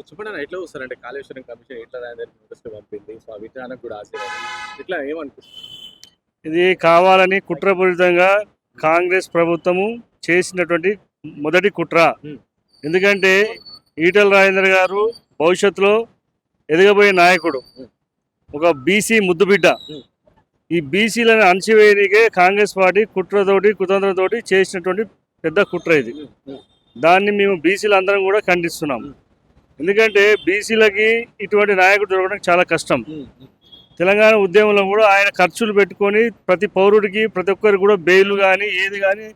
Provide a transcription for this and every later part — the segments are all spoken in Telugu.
చెప్పండి ఎట్లా వస్తారంటే కాళేశ్వరం కమిషన్ ఎట్లా రాదని నోటీస్ పంపింది? సో విధానం కూడా ఆశీర్వాదం. ఇట్లా ఏమనిపిస్తుంది ఇది కావాలని కుట్రపూరితంగా కాంగ్రెస్ ప్రభుత్వము చేసినటువంటి మొదటి కుట్ర. ఎందుకంటే ఈటల రాజేంద్ర గారు భవిష్యత్తులో ఎదగబోయే నాయకుడు. ఒక బీసీ ముద్దుబిడ్డ. ఈ బీసీలను అణచివేయనికే కాంగ్రెస్ పార్టీ కుట్రతోటి కుతంత్రంతోటి చేసినటువంటి పెద్ద కుట్ర ఇది. దాన్ని మేము బీసీలు అందరం కూడా ఖండిస్తున్నాం. ఎందుకంటే బీసీలకి ఇటువంటి నాయకుడు దొరకడం చాలా కష్టం. తెలంగాణ ఉద్యమంలో కూడా ఆయన ఖర్చులు పెట్టుకొని ప్రతి పౌరుడికి ప్రతి ఒక్కరికి కూడా బెయిల్ కానీ ఏది కానీ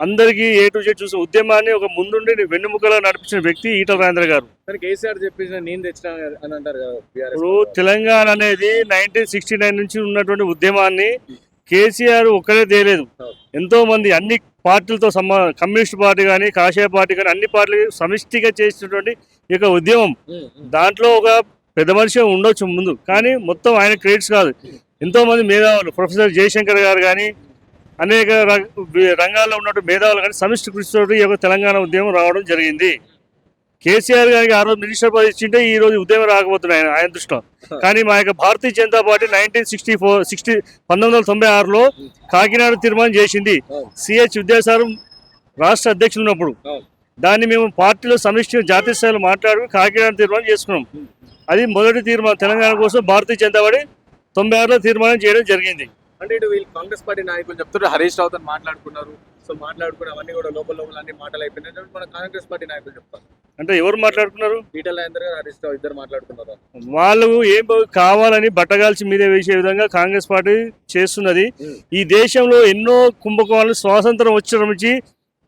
అందరికీ ఏ టు జెడ్ చూసిన ఉద్యమాన్ని ఒక ముందుండి వెన్నుముకలో నడిపించిన వ్యక్తి ఈటల రాజేంద్ర గారు. కేసీఆర్ నేను తెచ్చిన అని అంటారు ఇప్పుడు తెలంగాణ అనేది నైన్టీన్ సిక్స్టీ నైన్ నుంచి ఉన్నటువంటి ఉద్యమాన్ని కేసీఆర్ ఒక్కడే తేలేదు. ఎంతో మంది అన్ని పార్టీలతో సమ కమ్యూనిస్ట్ పార్టీ కానీ కాషాయ పార్టీ కానీ అన్ని పార్టీలు సమిష్టిగా చేసినటువంటి యొక్క ఉద్యమం. దాంట్లో ఒక పెద్ద మనిషి ఉండొచ్చు ముందు కానీ మొత్తం ఆయన క్రెడిట్స్ కాదు. ఎంతో మంది మేధావులు ప్రొఫెసర్ జయశంకర్ గారు కానీ అనేక రంగాల్లో ఉన్నట్టు మేధావులు కానీ సమిష్టి కృషితో ఈ యొక్క తెలంగాణ ఉద్యమం రావడం జరిగింది. కేసీఆర్ గారికి ఆ రోజు మినిస్టర్ పదవి ఇచ్చింటే ఈ రోజు ఉద్యమం రాకపోతున్నాయి ఆయన ఆయన దృష్టిలో. కానీ మా యొక్క Bharatiya Janata Party nineteen sixty four sixty పంతొమ్మిది వందల తొంభై ఆరులో కాకినాడ తీర్మానం చేసింది. సిహెచ్ విద్యాసాగర్ రాష్ట్ర అధ్యక్షులు ఉన్నప్పుడు. దాన్ని మేము పార్టీలో సమిష్టి జాతీయ స్థాయిలో మాట్లాడుకుని కాకినాడ తీర్మానం చేసుకున్నాం. అది మొదటి తీర్మానం తెలంగాణ కోసం భారతీయ జనతా పార్టీ తొంభై ఆరులో తీర్మానం చేయడం జరిగింది. అంటే ఇటు వీళ్ళు కాంగ్రెస్ పార్టీ నాయకులు చెప్తారు హరీష్ రావుతో మాట్లాడుకున్నారు. సో మాట్లాడుకుని అవన్నీ కూడా లోపల లోపల అన్ని మాటలు అయిపోయినాయి. అని మన కాంగ్రెస్ పార్టీ నాయకులు చెప్తారు. అంటే ఎవరు మాట్లాడుకున్నారు? ఈటల హరీష్ రావు ఇద్దరు మాట్లాడుకున్నారు? వాళ్ళు ఏం కావాలని బట్టగాల్చి మీద వేసే విధంగా కాంగ్రెస్ పార్టీ చేస్తున్నది. ఈ దేశంలో ఎన్నో కుంభకోణాలు స్వాతంత్రం వచ్చిన నుంచి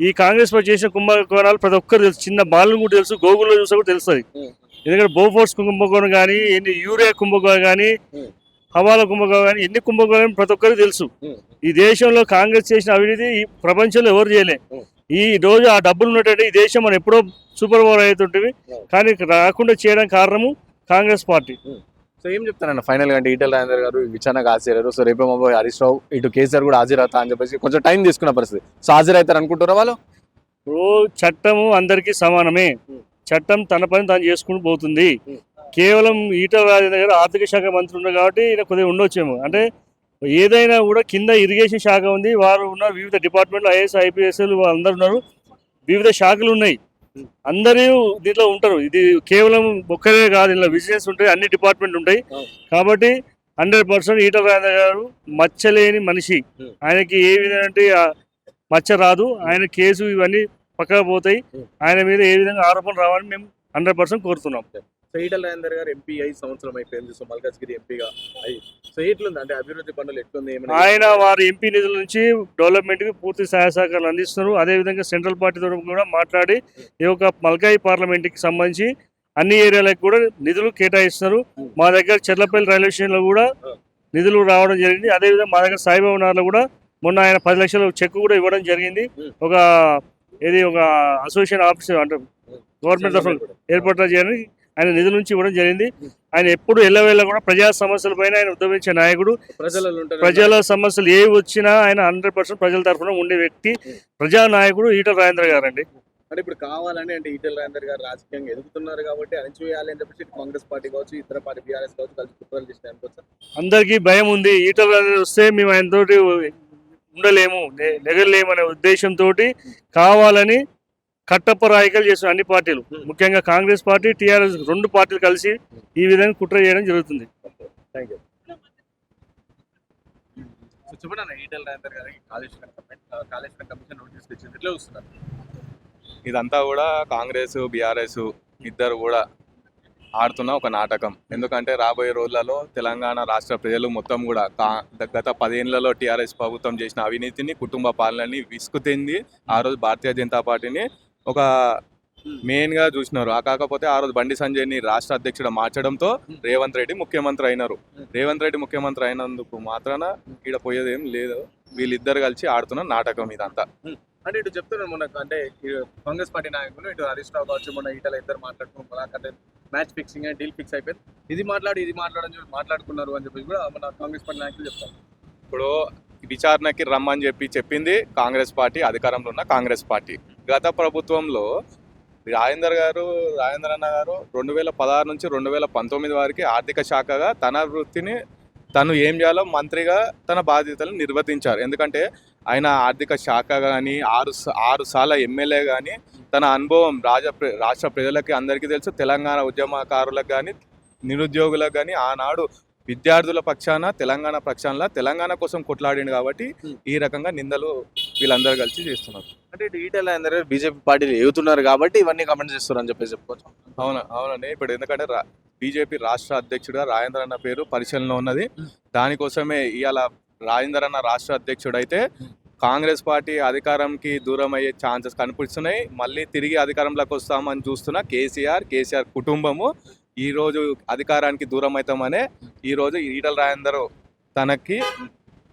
ఈ కాంగ్రెస్ పార్టీ చేసిన కుంభకోణాలు ప్రతి ఒక్కరు తెలుసు. చిన్న బాలను కూడా తెలుసు గోగుల్లో చూసా కూడా తెలుస్తుంది. ఎందుకంటే బోఫోర్స్ కుంభకోణం కానీ ఎన్ని యూరియా కుంభకోణం కానీ. హవాలా కుంభకోణం కానీ ఎన్ని కుంభకోణం ప్రతి ఒక్కరికి తెలుసు. ఈ దేశంలో కాంగ్రెస్ చేసిన అవినీతి ఈ ప్రపంచంలో ఎవరు చేయలే. ఈ రోజు ఆ డబ్బులు ఉన్నటువంటి ఈ దేశం మనం ఎప్పుడో సూపర్ పవర్ అవుతుంటివి Hmm. కానీ రాకుండా చేయడానికి కారణము కాంగ్రెస్ పార్టీ. సో ఏం చెప్తానన్న ఫైనల్గా అంటే ఈటల రాజేందర్ గారు విచారణకు హాజరయ్యారు సో రేపేమో హరీష్ రావు ఇటు కేసీఆర్ కూడా హాజరవుతా అని చెప్పేసి కొంచెం టైం తీసుకున్న పరిస్థితి. సో హాజరవుతారు అనుకుంటారా వాళ్ళు? ఇప్పుడు చట్టము అందరికీ సమానమే. Hmm. చట్టం తన పని తాను చేసుకుని పోతుంది. Hmm. కేవలం ఈటల రాజేంద్ర గారు ఆర్థిక శాఖ మంత్రి ఉన్నారు కాబట్టి ఈయన కొద్దిగా ఉండొచ్చేమో. అంటే ఏదైనా కూడా కింద ఇరిగేషన్ శాఖ ఉంది. వారు ఉన్నారు వివిధ డిపార్ట్మెంట్లు ఐఏఎస్ ఐపీఎస్లు అందరు ఉన్నారు. వివిధ శాఖలు ఉన్నాయి. అందరూ దీంట్లో ఉంటారు. ఇది కేవలం ఒక్కరే కాదు ఇలా బిజినెస్ ఉంటాయి అన్ని డిపార్ట్మెంట్ ఉంటాయి. కాబట్టి హండ్రెడ్ పర్సెంట్ ఈటల రాజేంద్ర గారు మచ్చలేని మనిషి. ఆయనకి ఏ విధంగా మచ్చ రాదు. ఆయన కేసు ఇవన్నీ పక్కకు పోతాయి. ఆయన మీద ఏ విధంగా ఆరోపణలు రావాలని మేము హండ్రెడ్ పర్సెంట్ కోరుతున్నాం. సో ఈటల రాజేందర్ గారు ఎంపీ ఐదు సంవత్సరం అయిపోయింది. సో మల్కాజ్గిరి ఎంపీగా అయ్యి సో ఎట్లుంది అంటే అభివృద్ధి పనులు ఎట్లుంది ఆయన వారి ఎంపీ నిధుల నుంచి డెవలప్మెంట్కి పూర్తి సహాయ సహకారాలు అందిస్తున్నారు. అదేవిధంగా సెంట్రల్ పార్టీ పార్టీతో కూడా మాట్లాడి ఈ యొక్క మల్కాయి పార్లమెంట్కి సంబంధించి అన్ని ఏరియాలకు కూడా నిధులు కేటాయిస్తున్నారు. మా దగ్గర చెర్లపల్లి రైల్వే స్టేషన్లో కూడా నిధులు రావడం జరిగింది. అదేవిధంగా మా దగ్గర సాయిబాబా నగర్లో కూడా మొన్న ఆయన పది లక్షల చెక్ కూడా ఇవ్వడం జరిగింది. ఒక ఇది ఒక అసోసియేషన్ ఆఫీస్ అంటే గవర్నమెంట్ తరఫున ఏర్పాటు చేయాలని ఆయన నిధుల నుంచి ఇవ్వడం జరిగింది. ఆయన ఎప్పుడు ఎల్లవేళ కూడా ప్రజా సమస్యలపైన ఆయన ఉద్యమించే నాయకుడు. ప్రజలలో ఉంటారు. ప్రజల సమస్యలు ఏ వచ్చినా ఆయన హండ్రెడ్ పర్సెంట్ ప్రజల తరఫున ఉండే వ్యక్తి ప్రజా నాయకుడు ఈటల రాజేంద్ర గారు అండి అంటే ఇప్పుడు కావాలని అంటే ఈటల రాజేందర్ గారు రాజకీయంగా ఎదుగుతున్నారు కాబట్టి అణచివేయాలి అని చెప్పేసి కాంగ్రెస్ పార్టీ కావచ్చు ఇతర పార్టీ బీఆర్ఎస్ కావచ్చు కలిసి కుట్రలు చేసిన అనుకోవచ్చు అందరికీ భయం ఉంది. ఈటల రాజేంద్ర వస్తే మేము ఆయనతోటి ఉండలేము నెగలేము అనే ఉద్దేశంతో కావాలని కట్టప్ప రాయికలు చేసిన అన్ని పార్టీలు ముఖ్యంగా కాంగ్రెస్ పార్టీ టీఆర్ఎస్ రెండు పార్టీలు కలిసి ఈ విధంగా కుట్ర చేయడం జరుగుతుంది. ఇదంతా కూడా కాంగ్రెస్ బీఆర్ఎస్ ఇద్దరు కూడా ఆడుతున్న ఒక నాటకం. ఎందుకంటే రాబోయే రోజులలో తెలంగాణ రాష్ట్ర ప్రజలు మొత్తం కూడా కా- గత పదేళ్ళలో టీఆర్ఎస్ ప్రభుత్వం చేసిన అవినీతిని కుటుంబ పాలనని విసుకుతింది ఆ రోజు భారతీయ జనతా పార్టీని ఒక మెయిన్గా చూసినారు. ఆ కాకపోతే ఆ రోజు బండి సంజయ్ని రాష్ట్ర అధ్యక్షుడు మార్చడంతో రేవంత్ రెడ్డి ముఖ్యమంత్రి అయినారు. రేవంత్ రెడ్డి ముఖ్యమంత్రి అయినందుకు మాత్రాన ఈడ పోయేది ఏం లేదు. వీళ్ళిద్దరు కలిసి ఆడుతున్న నాటకం ఇదంతా. అంటే ఇటు చెప్తున్నారు మొన్న అంటే కాంగ్రెస్ పార్టీ నాయకులు ఇటు హరీష్ రావు కావచ్చు మొన్న ఈటల ఇద్దరు మాట్లాడుకున్నారు. మ్యాచ్ ఫిక్సింగ్ డీల్ ఫిక్స్ అయిపోయింది. ఇది మాట్లాడి ఇది మాట్లాడని చెప్పి మాట్లాడుకున్నారు అని చెప్పి కూడా మన కాంగ్రెస్ పార్టీ నాయకులు చెప్తారు. ఇప్పుడు విచారణకి రమ్మని చెప్పి చెప్పింది కాంగ్రెస్ పార్టీ అధికారంలో ఉన్న కాంగ్రెస్ పార్టీ. గత ప్రభుత్వంలో రాజేందర్ గారు రాజేందర్ అన్న గారు రెండు వేల పదహారు నుంచి రెండు వేల పంతొమ్మిది వారికి ఆర్థిక శాఖగా తన వృత్తిని తను ఏం చేయాలో మంత్రిగా తన బాధ్యతలను నిర్వర్తించారు. ఎందుకంటే ఆయన ఆర్థిక శాఖ కానీ ఆరు ఆరు సార్ల ఎమ్మెల్యే కానీ తన అనుభవం రాజ రాష్ట్ర ప్రజలకి అందరికీ తెలుసు. తెలంగాణ ఉద్యమకారులకు కానీ నిరుద్యోగులకు కానీ ఆనాడు విద్యార్థుల పక్షాన తెలంగాణ పక్షాన తెలంగాణ కోసం కొట్లాడిండు కాబట్టి ఈ రకంగా నిందలు వీళ్ళందరూ కలిసి చేస్తున్నారు. అంటే ఈటెల అందరూ బీజేపీ పార్టీలు ఎగుతున్నారు కాబట్టి ఇవన్నీ కమెంట్స్ చేస్తారు అని చెప్పేసి చెప్పుకోవచ్చు. అవును అవునండి. ఇప్పుడు ఎందుకంటే బీజేపీ రాష్ట్ర అధ్యక్షుడిగా రాజేంద్ర అన్న పేరు పరిశీలనలో ఉన్నది. దానికోసమే ఇవాళ రాజేంద్ర అన్న రాష్ట్ర అధ్యక్షుడు అయితే కాంగ్రెస్ పార్టీ అధికారంకి దూరం అయ్యే ఛాన్సెస్ కనిపిస్తున్నాయి. మళ్ళీ తిరిగి అధికారంలోకి వస్తామని చూస్తున్న కేసీఆర్ కేసీఆర్ కుటుంబము ఈ రోజు అధికారానికి దూరం అవుతామనే ఈ రోజు ఈటల రాజేందర్ తనకి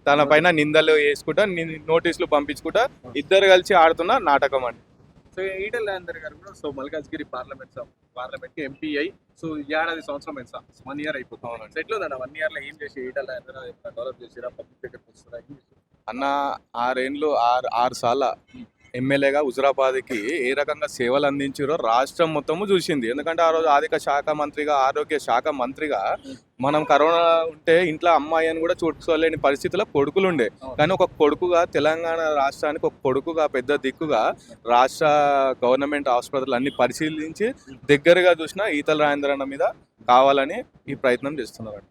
తన పైన నిందలు వేసుకుంటా నోటీసులు పంపించుకుంటా ఇద్దరు కలిసి ఆడుతున్న నాటకం అండి. సో ఈటెల రాజేందర్ గారు కూడా so Malkajgiri parliament parliament MP అయ్యి సో ఈ ఏడాది సంవత్సరం ఎంత? వన్ ఇయర్ అయిపోతుంది. సో ఎట్లా ఉందండి వన్ ఇయర్లో ఏం చేసి ఈటెల రాజేందర్ డెవలప్ చేసిరా? పబ్లిక్ దగ్గరకు? అన్న ఆరేండ్లు ఆరు ఆరు సార్ల ఎమ్మెల్యేగా హుజరాబాద్కి ఏ రకంగా సేవలు అందించారో రాష్ట్రం మొత్తము చూసింది. ఎందుకంటే ఆ రోజు ఆర్థిక శాఖ మంత్రిగా ఆరోగ్య శాఖ మంత్రిగా మనం కరోనా ఉంటే ఇంట్లో అమ్మాయి అని కూడా చూసుకోలేని పరిస్థితిలో కొడుకులు ఉండే. కానీ ఒక కొడుకుగా తెలంగాణ రాష్ట్రానికి ఒక కొడుకుగా పెద్ద దిక్కుగా రాష్ట్ర గవర్నమెంట్ ఆసుపత్రులు అన్ని పరిశీలించి దగ్గరగా చూసిన ఈతల రాజేంద్ర అన్న మీద కావాలని ఈ ప్రయత్నం చేస్తున్నారు.